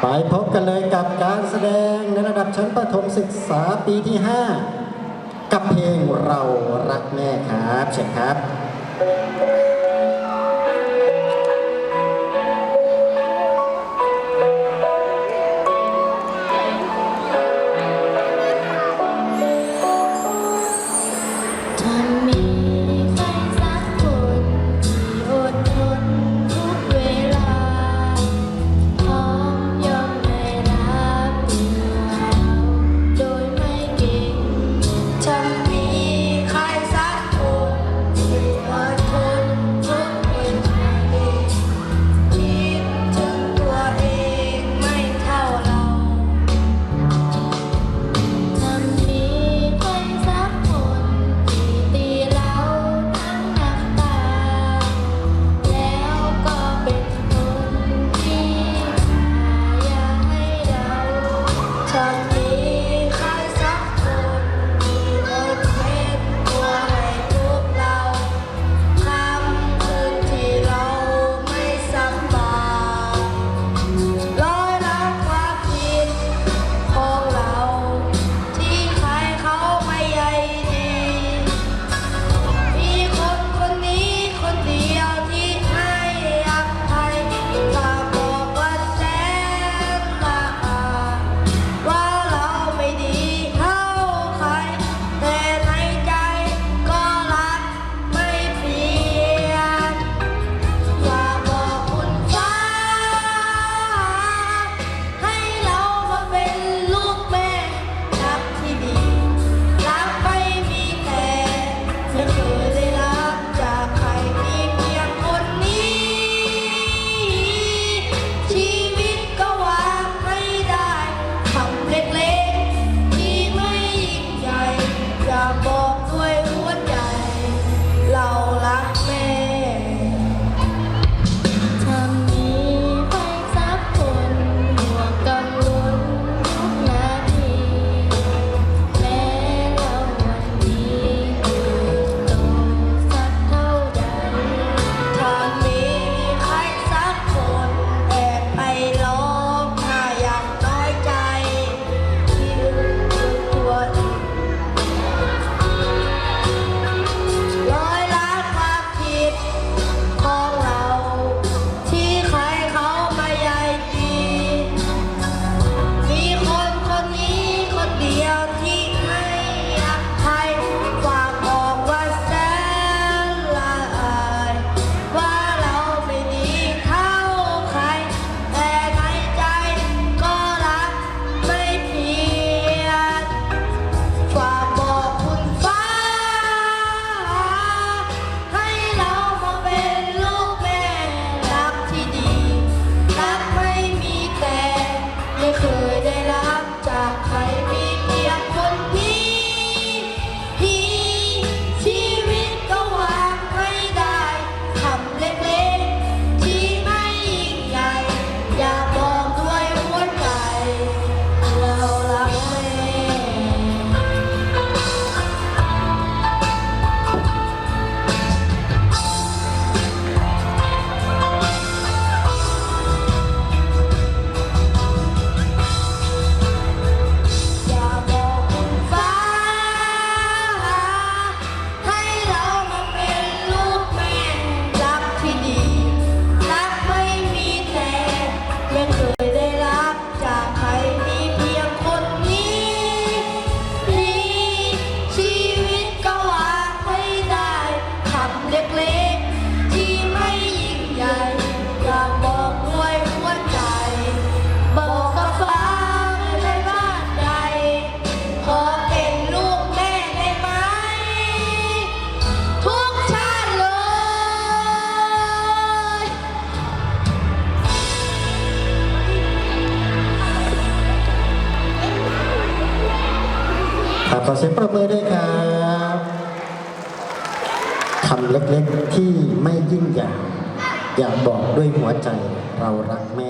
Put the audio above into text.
ไปพบกันเลยกับการแสดงในระดับชั้นประถมศึกษาปีที่ 5 กับเพลงเรารักแม่ครับเชิญครับ ขอเสียงปรบมือด้วยครับคำเล็กๆที่ไม่ยิ่งใหญ่อยากบอกด้วยหัวใจเรารักแม่